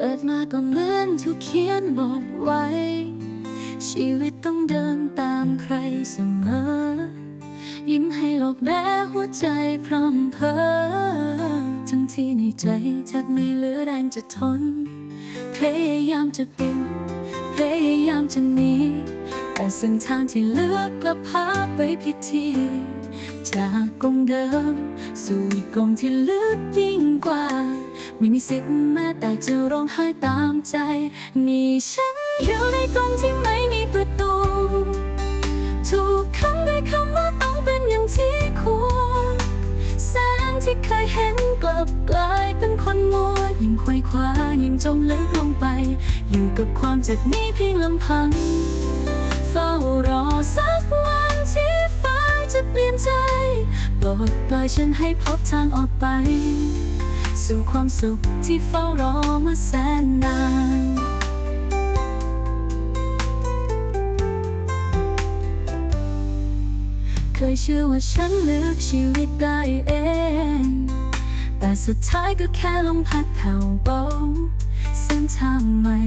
กิดมาก็เหมือนถูกเขียนบอกไว้ ชีวิตต้องเดินตามใครเสมอ ยิ้มให้โลกแม้หัวใจพร่ำเพอทั้งที่ในใจแทบไม่เหลือแรงจะทน พยายามจะปิดพยายามจะหนีแต่เส้นทางที่เลือกกลับพาไปผิดที่จากกงเดิม สู่อีกกงที่ลึกยิ่งกว่า ไม่มีสิทธิ์แม้แต่จะร้องไห้ตามใจ นี่ฉันอยู่ในกรงที่ไม่มีประตู ถูกขังด้วยคำว่าต้องเป็นอย่างที่ควรแสงที่เคยเห็นกลับกลายเป็นคนมัวยิ่งควยคว้ายิ่งจมลึกลงไป อยู่กับความเจ็บนี้เพียงลำพัง เฝ้ารอสักวันที่ฟ้าจะเปลี่ยนใจโปรดปล่อยฉันให้พบทางออกไป สู่ความสุขที่เฝ้ารอมาแสนนานเคยเชื่อว่าฉันเลือกชีวิตได้เอง แต่สุดท้ายก็แค่ลมพัดแผ่วเบาเส้นทางใหม่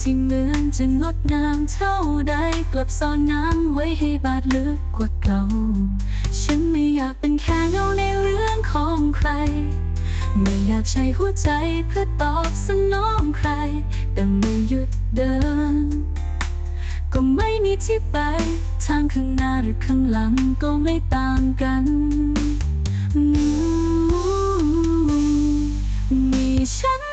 ที่เหมือนจะงดงามเท่าใดกลับซ่อนน้ำไว้ให้บาดลึกกว่าเก่า ฉันไม่อยากเป็นแค่เงาในเรื่องของใคร ไม่อยากใช้หัวใจเพื่อตอบสนองใคร แต่ไม่หยุดเดิน ก็ไม่มีที่ไป ทางข้างหน้าหรือข้างหลังก็ไม่ต่างกันมีฉัน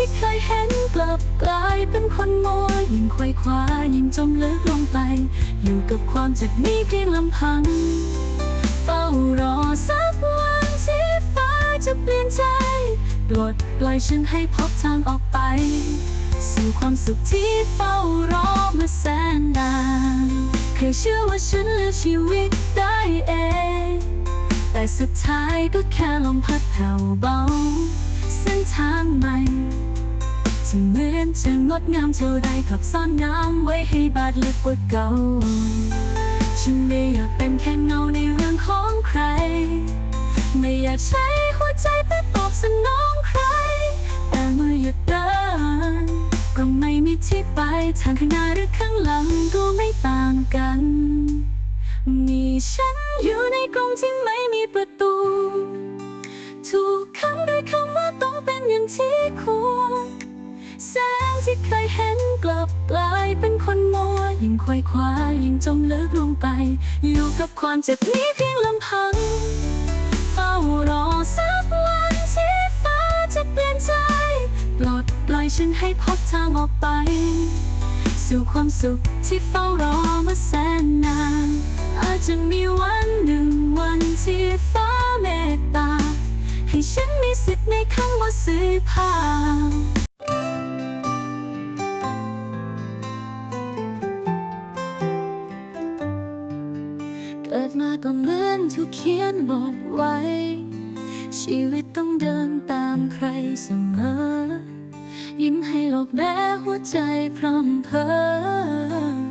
ที่เคยเห็นกลับกลายเป็นคนมัวยิ่งควยคว้ายิ่งจมลึกลงไป อยู่กับความเจ็บนี้เพียงลำพัง เฝ้ารอสักวันที่ฟ้าจะเปลี่ยนใจปรดปล่อยฉันให้พบทางออกไป สู่ความสุขที่เฝ้ารอมาแสนนานเคยเชื่อว่าฉันเลือกชีวิตได้เอง แต่สุดท้ายก็แค่ลมพัดแผ่วเบาเส้นทางใหม่ เหมือนจะงดงามเท่าใดกลับซ่อนน้ำไว้ให้บาดลึกกว่าเก่า ฉันไม่อยากเป็นแค่เงาในเรื่องของใคร ไม่อยากใช้หัวใจเพื่อตอบสนองใคร แต่เมื่อหยุดเดินก็ไม่มีที่ไปทางข้างหน้าหรือข้างหลังก็ไม่ต่างกัน มีฉันอยู่ในกรงที่ไม่มีประตู ถูกขังด้วยคำว่าต้องเป็นอย่างที่ควร ที่เคยเห็นกลับกลายเป็นคนมัวยิ่งควยคว้ายิ่งจมลึกลงไป อยู่กับความเจ็บนี้เพียงลำพังเฝ้ารอสักวันที่ฟ้าจะเปลี่ยนใจปลดปล่อยฉันให้พบทางออกไป สู่ความสุขที่เฝ้ารอมาแสนนาน อาจจะมีวันหนึ่งวันที่ฟ้าเมตตา ให้ฉันมีสิทธิ์ในคำว่าสื่อผ่าน เกิดมาก็เหมือนถูกเขียนบอกไว้ ชีวิตต้องเดินตามใครเสมอ ยิ้มให้โลกแม้หัวใจพร่ำเพ้อ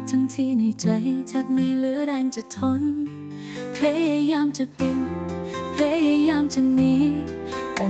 ทั้งที่ในใจแทบไม่เหลือแรงจะทน พยายามจะปิดพยายามจะหนีแต่